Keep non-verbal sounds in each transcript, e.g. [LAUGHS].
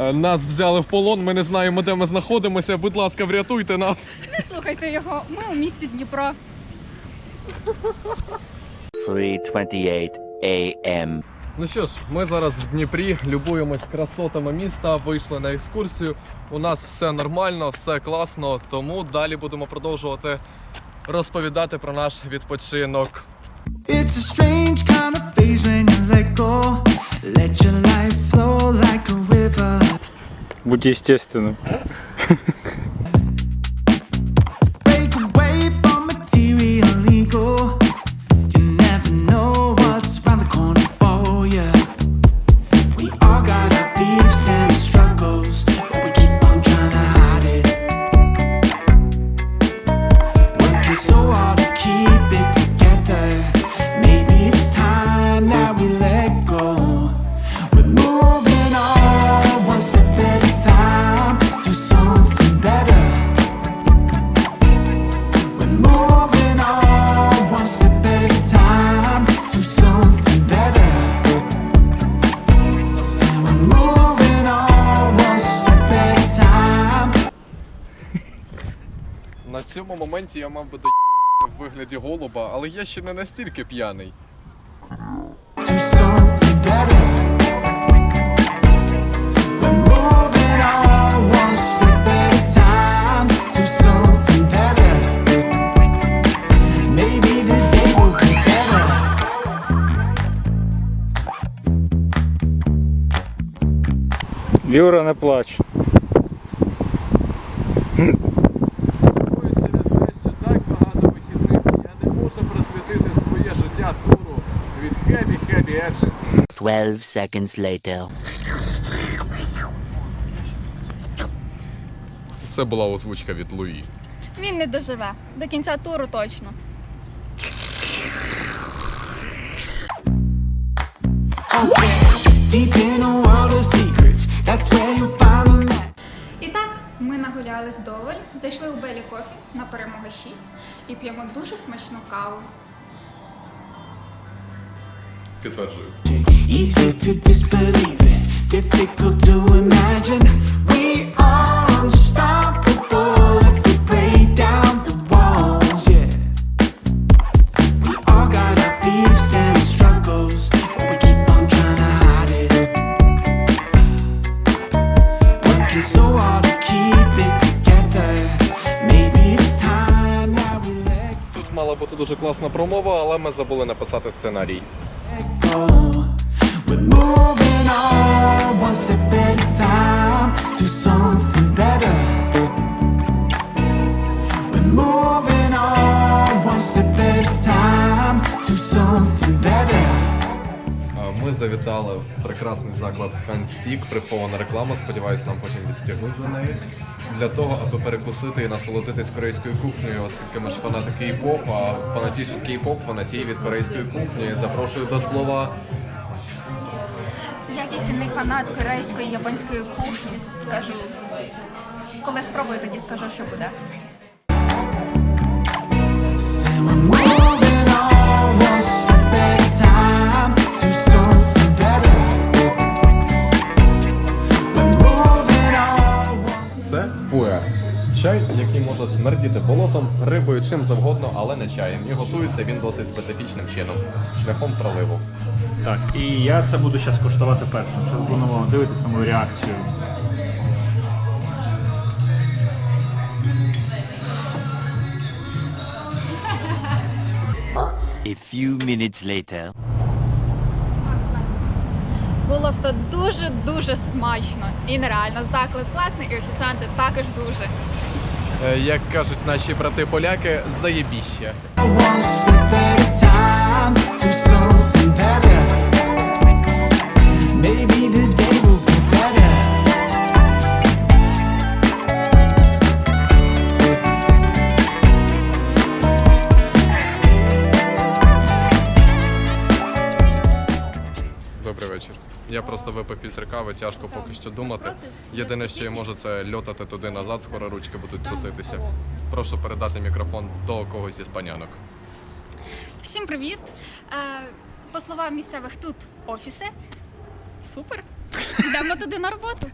Е, Нас взяли в полон, ми не знаємо, де ми знаходимося. Будь ласка, врятуйте нас. Не слухайте його. Ми у місті Дніпро. 3:28 a.m. Ну що ж, ми зараз в Дніпрі, любуємось красотами міста, вийшли на екскурсію. У нас все нормально, все класно, тому далі будемо продовжувати розповідати про наш відпочинок. It's a strange kind of phase when you let go. Let your life flow like a river. Будь естественным. [LAUGHS] цьому моменті я мав би до в вигляді голуба, але я ще не настільки п'яний. to something better. We're moving on one step at a time to something better. Maybe the day will be better. Віра не плач. Через те, що так багато вихідних, я не можу присвятити своє життя туру від Heavy Heavy Edges. 12 seconds later. Це була озвучка від Луї. Він не доживе. До кінця туру точно. І так, ми нагулялись доволі, зайшли у Белі Кофі на перемоги 6 і п'ємо дуже смачну каву. Підтверджую. Easy to disbelieve it, difficult to imagine. We are unstoppable if we break down the walls, yeah. We all got our beefs and our struggles, but we keep on trying to hide it. Working so hard to keep it together. Maybe it's time that we let Тут мала бути дуже класна промова, але ми забули написати сценарій. go. Ми завітали в прекрасний заклад Хансік, прихована реклама. Сподіваюсь, нам потім відстягнуть за неї. Для того, аби перекусити і насолодитись корейською кухнею, оскільки ми ж фанати кей-поп, а фанатіш кей-поп, фанатій від корейської кухні. Запрошую до слова. Істинний фанат корейської японської кухні. Кажу, коли спробую, тоді скажу, що буде. Це пуер. Чай, який може смердіти болотом, рибою, чим завгодно, але не чаєм. І готується він досить специфічним чином, шляхом проливу. Так, і я це буду зараз коштувати першим. Зараз будемо дивитися на мою реакцію. A few minutes later. Було все дуже-дуже смачно і нереально. Заклад класний, і офіціанти також дуже. Е, Як кажуть наші брати-поляки, заєбіще. one step at a time to something better. Добрий вечір. Я просто випив фільтр кави, тяжко поки що думати. Єдине, що я можу, це льотати туди назад, скоро ручки будуть труситися. Прошу передати мікрофон до когось із панянок. Всім привіт! Е, по словам місцевих тут офіси. Супер. Йдемо туди на роботу.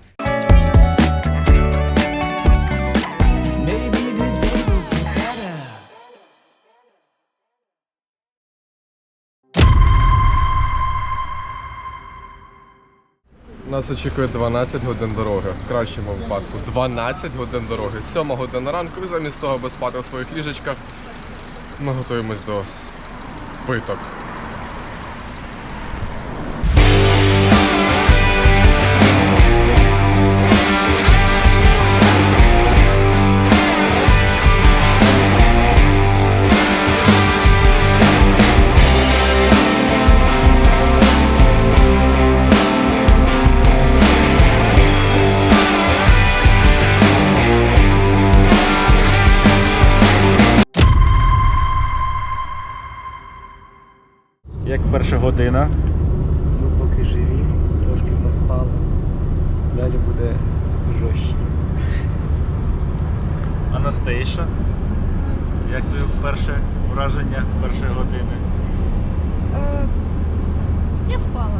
Нас очікує 12 годин дороги. В кращому випадку 12 годин дороги. 7 година ранку, і замість того, аби спати в своїх ліжечках, ми готуємось до питок. Як перша година. Ми поки живі, трошки поспали. Далі буде жорстче. Анастейша. Як твоє перше враження першої години? Е, я спала.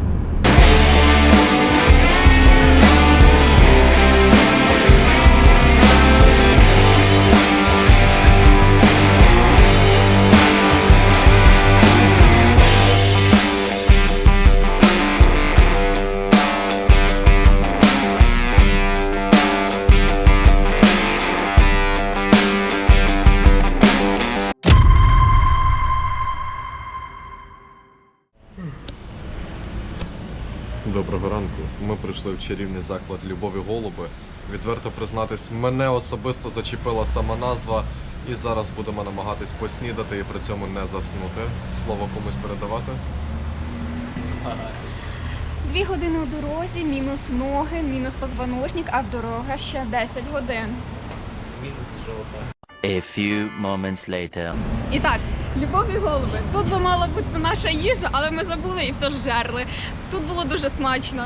Чарівний заклад Любові Голуби. Відверто признатись, мене особисто зачепила сама назва, і зараз будемо намагатись поснідати і при цьому не заснути. Слово комусь передавати. Дві години у дорозі, мінус ноги, мінус позвоночник, а дорога ще 10 годин. Мінус A few moments later. І так, любові голуби. Тут би мала бути наша їжа, але ми забули і все ж жерли. Тут було дуже смачно.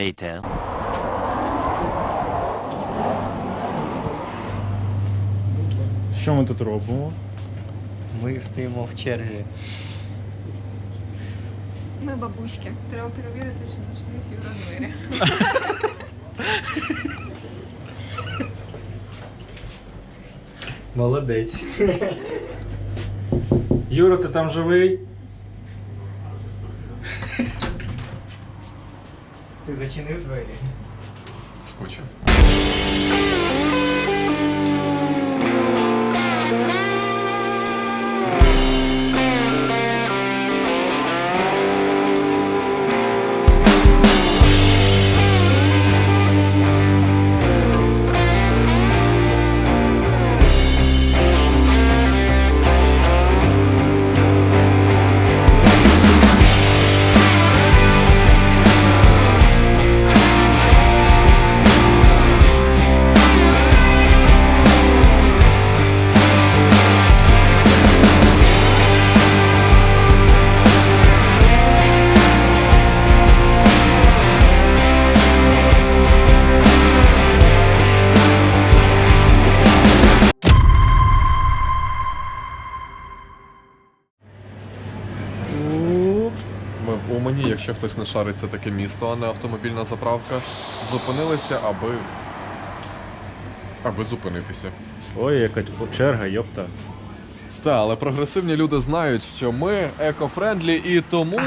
Later. Що ми тут робимо? Ми стоїмо в черзі. Ми бабуськи. Треба перевірити, чи зайшли фігура двері. Молодець. Юра, ти там живий? Зачинив двері? Скучив. Якщо хтось не шарить, це таке місто, а не автомобільна заправка. Зупинилися, аби. аби зупинитися. Ой, яка черга, йопта. Та, але прогресивні люди знають, що ми екофрендлі, і тому,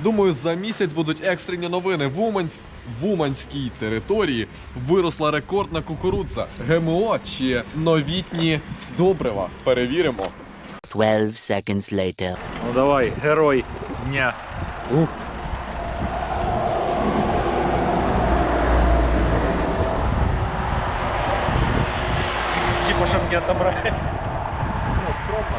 думаю, за місяць будуть екстрені новини. В, Умансь... в Уманській території виросла рекордна кукурудза. ГМО чи новітні добрива. Перевіримо. 12 seconds later. Ну давай, герой дня. Ух. чтобы не отобрали. Ну, скромно.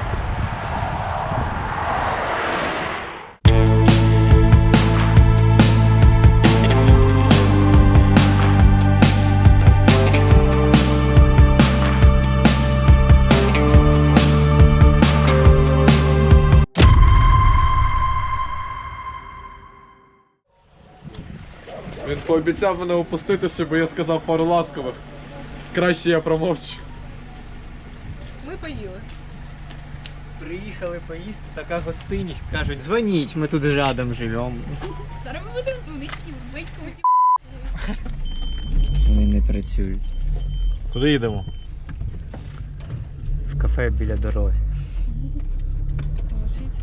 Він пообіцяв мене опустити, щоб я сказав пару ласкових. Краще я промовчу. Поїли. Приїхали поїсти, така гостинність. Кажуть, дзвоніть, ми тут рядом живемо. Зараз ми будемо дзвонити і вбити комусь. Вони не працюють. Куди їдемо? В кафе біля дороги. Звучить.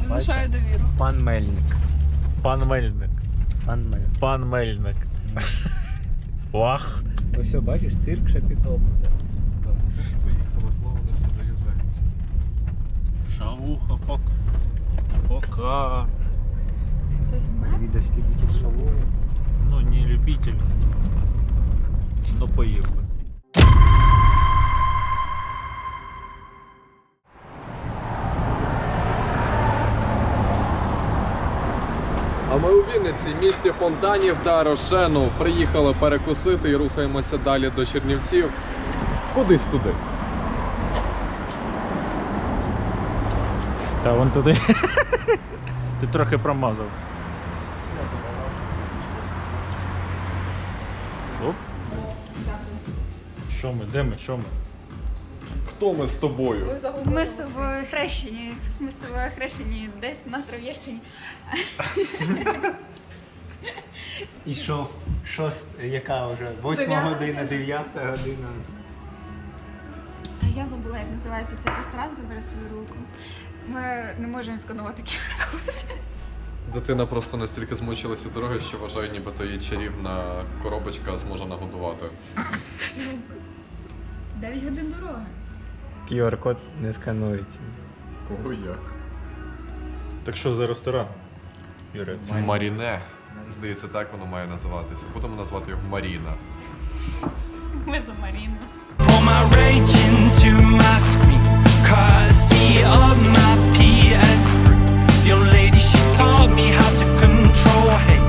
Не внушаю довіру. Пан Мельник. Пан Мельник. Пан Мельник. Пан Мельник. Вах. Ось все, бачиш, цирк ще пітоп. Це ж поїхало, знову не заїжджають. Шавуха, пок. Пока. Відас любитель шалою. Ну, не любитель. Ну, поїхали. А ми у Вінниці, місті фонтанів та Рошену. Приїхали перекусити і рухаємося далі до Чернівців. Кудись туди. Та вон туди. Ти трохи промазав. Оп. Що ми? Де ми? Що ми? Хто ми з тобою? Ми з тобою хрещені. Ми з тобою хрещені десь на Троєщині. Ішов шост, яка вже? Восьма Дев'ята. година, дев'ята година. Та я забула, як називається цей ресторан, забери свою руку. Ми не можемо сканувати QR. Дитина просто настільки змучилася дороги, що вважає, нібито її чарівна коробочка зможе нагодувати. 9 годин дороги. QR-код не сканується. Кого як? Так що за ресторан? Юрець. Маріне. Здається, так воно має називатися. Будемо назвати його Маріна. Ми за Маріну. My rage into my screen. Courtesy of my taught me how to control hate.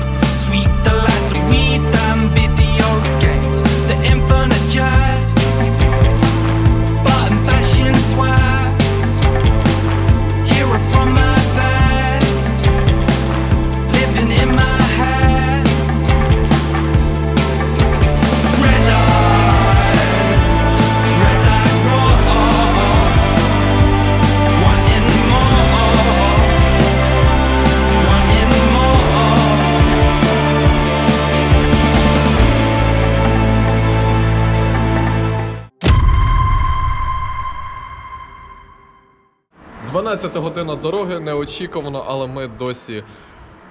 12 година дороги неочікувано, але ми досі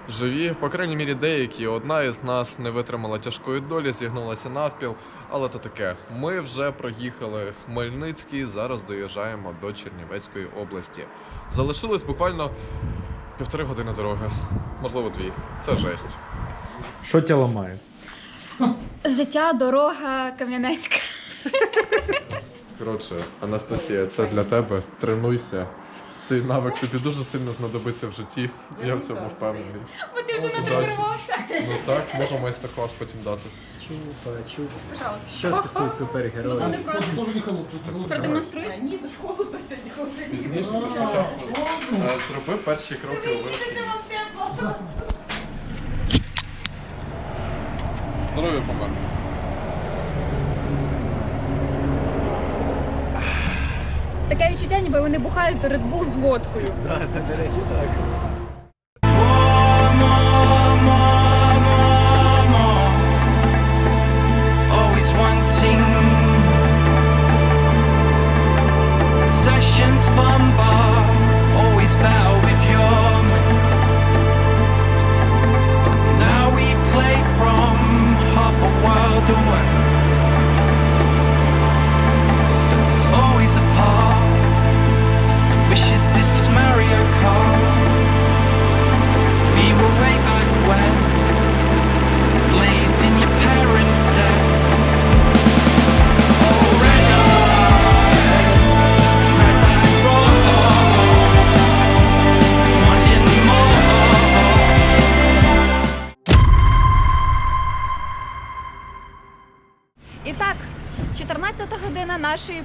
живі. По крайній мірі, деякі. Одна із нас не витримала тяжкої долі, зігнулася навпіл. Але то таке. Ми вже проїхали Хмельницький. Зараз доїжджаємо до Чернівецької області. Залишилось буквально півтори години дороги, можливо, дві. Це жесть. Що тебе ламає? Життя, дорога, Кам'янецька. Коротше, Анастасія, це для тебе. Тренуйся. Цей навик тобі дуже сильно знадобиться в житті. Я в цьому впевнений. Бо ти вже Удачі. натренувався. Ну так, можу майстер-клас потім дати. Чув, чув. Пожалуйста. Що стосується супергероїв? Вони просто продемонструють. Пізніше ти спочатку е, зроби перші кроки у вивченні. Здоров'я помер. Таке відчуття, ніби вони бухають Red Bull з водкою. Так, до речі, так.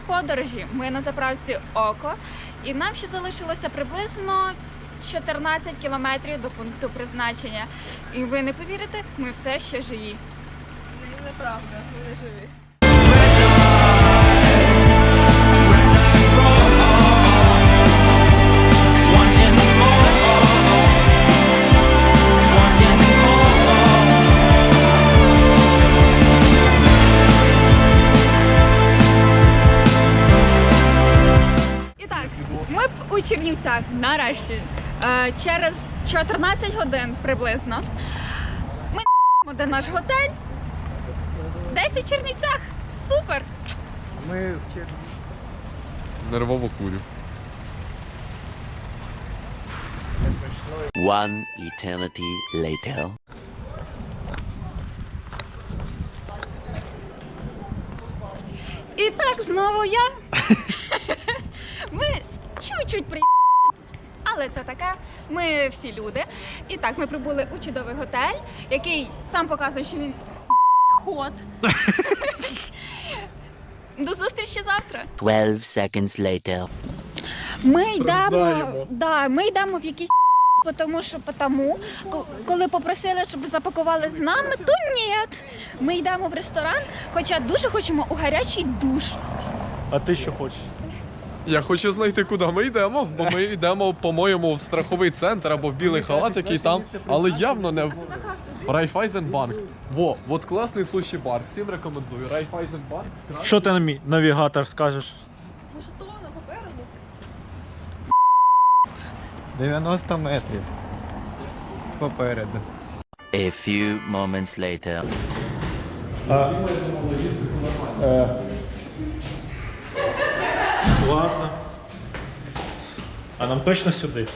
Подорожі. Ми на заправці Око, і нам ще залишилося приблизно 14 кілометрів до пункту призначення. І ви не повірите, ми все ще живі. Неправда, ми не живі. Чернівцях нарешті е, через 14 годин приблизно. Ми [LAUGHS] де наш готель. Десь у Чернівцях. Супер! Ми в Чернівці. Нервово курю. One eternity later. І так знову я. [LAUGHS] Ми чуть-чуть при. Але це таке. Ми всі люди. І так, ми прибули у чудовий готель, який сам показує, що він [LAUGHS] ход. [LAUGHS] До зустрічі завтра. 12 seconds later. Ми йдемо, да, ми йдемо в якийсь [LAUGHS] тому що потому, коли попросили, щоб запакували з нами, то ні. Ми йдемо в ресторан, хоча дуже хочемо у гарячий душ. А ти що хочеш? Я хочу знайти, куди ми йдемо, бо ми йдемо, по-моєму, в страховий центр або в білий халат, який там, але явно не в Райфайзенбанк. Во, от класний суші бар. Всім рекомендую. Райфайзенбанк. Що ти на навігатор скажеш? Жетона попереду. 90 метрів. Попереду. A few moments later. Ладно. А нам точно сюди?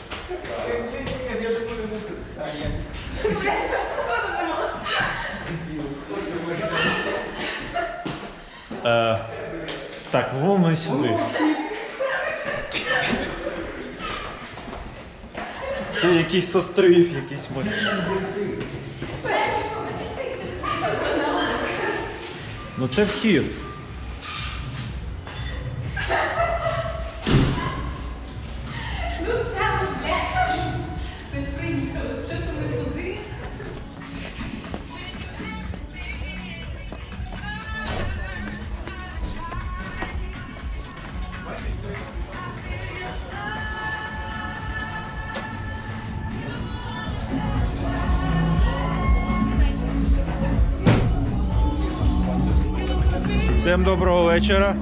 Е, так, мовно сюди. Це якийсь острів, якийсь ми. Ну це вхід. Всім доброго вечора.